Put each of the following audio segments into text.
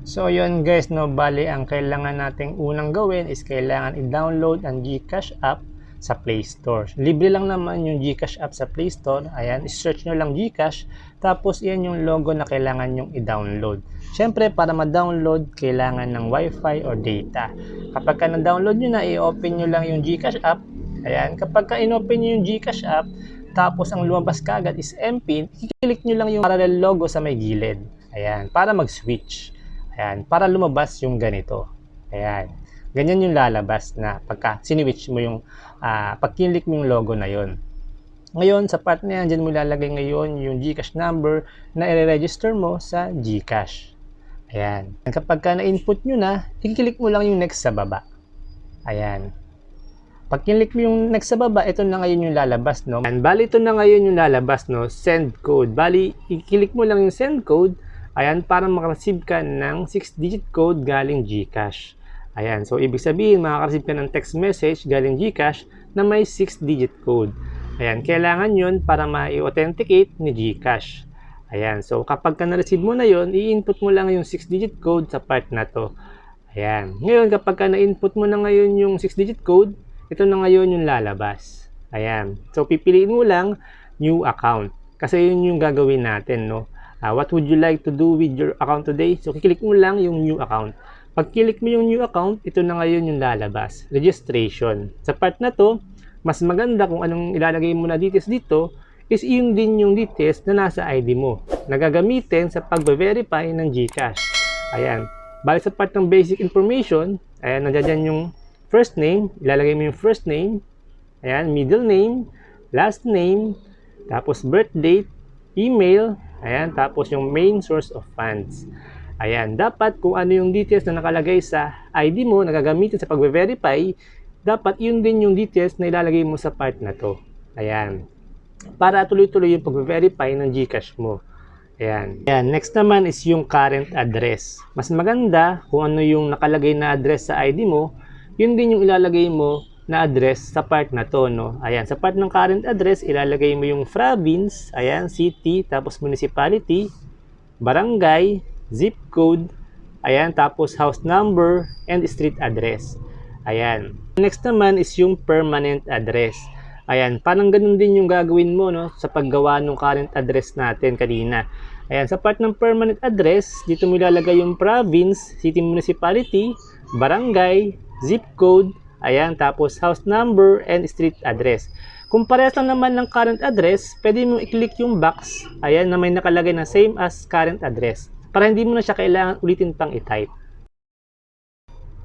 So yun guys, no, bali ang kailangan nating unang gawin is kailangan i-download ang GCash app sa Play Store. Libre lang naman yung GCash app sa Play Store. Ayan, search nyo lang GCash. Tapos yan yung logo na kailangan yung i-download. Siyempre, para ma-download, kailangan ng Wi-Fi or data. Kapag ka na-download nyo na, i-open nyo lang yung GCash app. Ayan, kapag ka in-open nyo yung GCash app, tapos ang lumabas kagad is MPIN, i-click nyo lang yung parallel logo sa may gilid. Ayan, para mag-switch. Ayan, para lumabas yung ganito. Ayan. Ganyan yung lalabas na pagka siniwitch mo yung, uh, pag kinlik mo yung logo na yon. Ngayon, sa part na yan, dyan mo lalagay ngayon yung GCash number na i-register mo sa GCash. Ayan. Kapag ka na-input nyo na, i-click mo lang yung next sa baba. Ayan. Pag kinlik mo yung next sa baba, ito na ngayon yung lalabas, no? And bali, ito na ngayon yung lalabas, no? Send code. Bali, i-click mo lang yung send code, ayan, para makareceive ka ng 6-digit code galing GCash. Ayan, so ibig sabihin, makaka-receive ka ng text message galing GCash na may 6-digit code. Ayan, kailangan yun para ma-authenticate ni GCash. Ayan, so kapag ka na-receive mo na yon, i-input mo lang yung 6-digit code sa part na to. Ayan, ngayon kapag ka na-input mo na ngayon yung 6-digit code, ito na ngayon yung lalabas. Ayan, so pipiliin mo lang new account. Kasi yun yung gagawin natin, no? Uh, what would you like to do with your account today? So, kiklik mo lang yung new account. Pag click mo yung new account, ito na ngayon yung lalabas, registration. Sa part na to, mas maganda kung anong ilalagay mo na details dito is yung din yung details na nasa ID mo na gagamitin sa pag-verify ng GCash. Ayan. Bali sa part ng basic information, ayan, nandiyan yung first name, ilalagay mo yung first name, ayan, middle name, last name, tapos birth date, email, ayan, tapos yung main source of funds. Ayan, dapat kung ano yung details na nakalagay sa ID mo na gagamitin sa pag-verify, dapat yun din yung details na ilalagay mo sa part na to. Ayan. Para tuloy-tuloy yung pag-verify ng GCash mo. Ayan. Ayan. Next naman is yung current address. Mas maganda kung ano yung nakalagay na address sa ID mo, yun din yung ilalagay mo na address sa part na to, no? Ayan, sa part ng current address, ilalagay mo yung province, ayan, city, tapos municipality, barangay, zip code, ayan, tapos house number, and street address. Ayan. Next naman is yung permanent address. Ayan, parang ganun din yung gagawin mo no, sa paggawa ng current address natin kanina. Ayan, sa part ng permanent address, dito mo ilalagay yung province, city municipality, barangay, zip code, ayan, tapos house number and street address. Kung parehas lang naman ng current address, pwede mo i-click yung box, ayan, na may nakalagay na same as current address para hindi mo na siya kailangan ulitin pang i-type.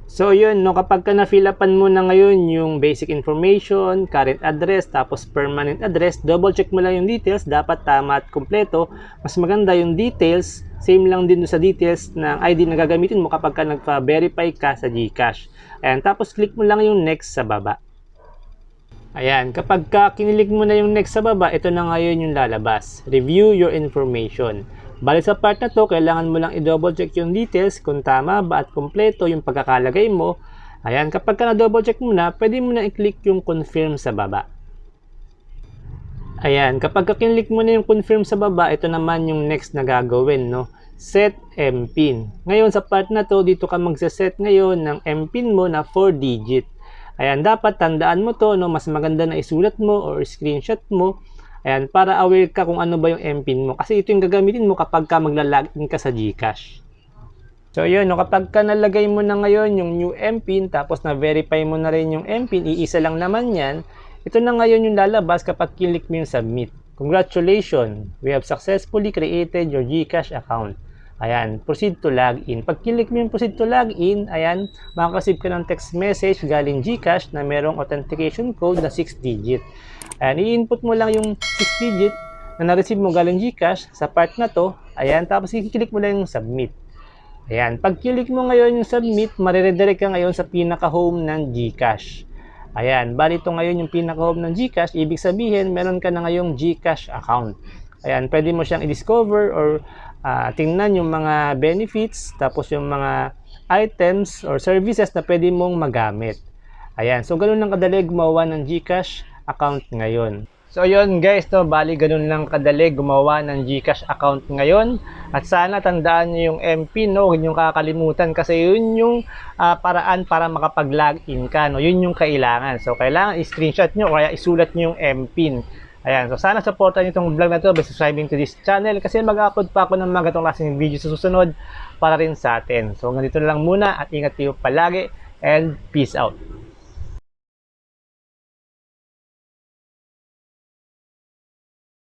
So yun, no, kapag ka na-fill mo na ngayon yung basic information, current address, tapos permanent address, double check mo lang yung details, dapat tama at kompleto. Mas maganda yung details, same lang din sa details ng ID na gagamitin mo kapag ka nagpa-verify ka sa GCash. Ayan, tapos click mo lang yung next sa baba. Ayan, kapag ka kinilig mo na yung next sa baba, ito na ngayon yung lalabas. Review your information. Bali sa part na to, kailangan mo lang i-double check yung details kung tama ba at kompleto yung pagkakalagay mo. Ayan, kapag ka na-double check mo na, pwede mo na i-click yung confirm sa baba. Ayan, kapag kinlik mo na yung confirm sa baba, ito naman yung next na gagawin, no? Set MPIN. Ngayon, sa part na to, dito ka magsaset ngayon ng MPIN mo na 4 digit. Ayan, dapat tandaan mo to, no? Mas maganda na isulat mo or screenshot mo Ayan, para aware ka kung ano ba yung MPIN mo. Kasi ito yung gagamitin mo kapag ka magla-login ka sa GCash. So yun, no, kapag ka nalagay mo na ngayon yung new MPIN, tapos na-verify mo na rin yung MPIN, iisa lang naman yan, ito na ngayon yung lalabas kapag kilik mo yung submit. Congratulations! We have successfully created your GCash account. Ayan, proceed to login. Pag kilik mo yung proceed to login, ayan, makakasip ka ng text message galing GCash na merong authentication code na 6 digit. Ayan, i-input mo lang yung 6 digit na na-receive mo galing GCash sa part na to. Ayan, tapos i-click mo lang yung submit. Ayan, pag click mo ngayon yung submit, mariredirect ka ngayon sa pinaka-home ng GCash. Ayan, bali ito ngayon yung pinaka-home ng GCash, ibig sabihin meron ka na ngayong GCash account. Ayan, pwede mo siyang i-discover or uh, tingnan yung mga benefits, tapos yung mga items or services na pwede mong magamit. Ayan, so ganun lang kadali gumawa ng GCash account ngayon. So ayun guys, no, bali ganun lang kadali gumawa ng GCash account ngayon. At sana tandaan nyo yung MP, no, huwag nyo kakalimutan kasi yun yung ah, paraan para makapag-login ka, no. Yun yung kailangan. So kailangan i-screenshot nyo o kaya isulat nyo yung MPIN. Ayan, so sana supportan nyo itong vlog na to by subscribing to this channel kasi mag-upload pa ako ng mga gatong klaseng video sa susunod para rin sa atin. So ganito na lang muna at ingat kayo palagi and peace out.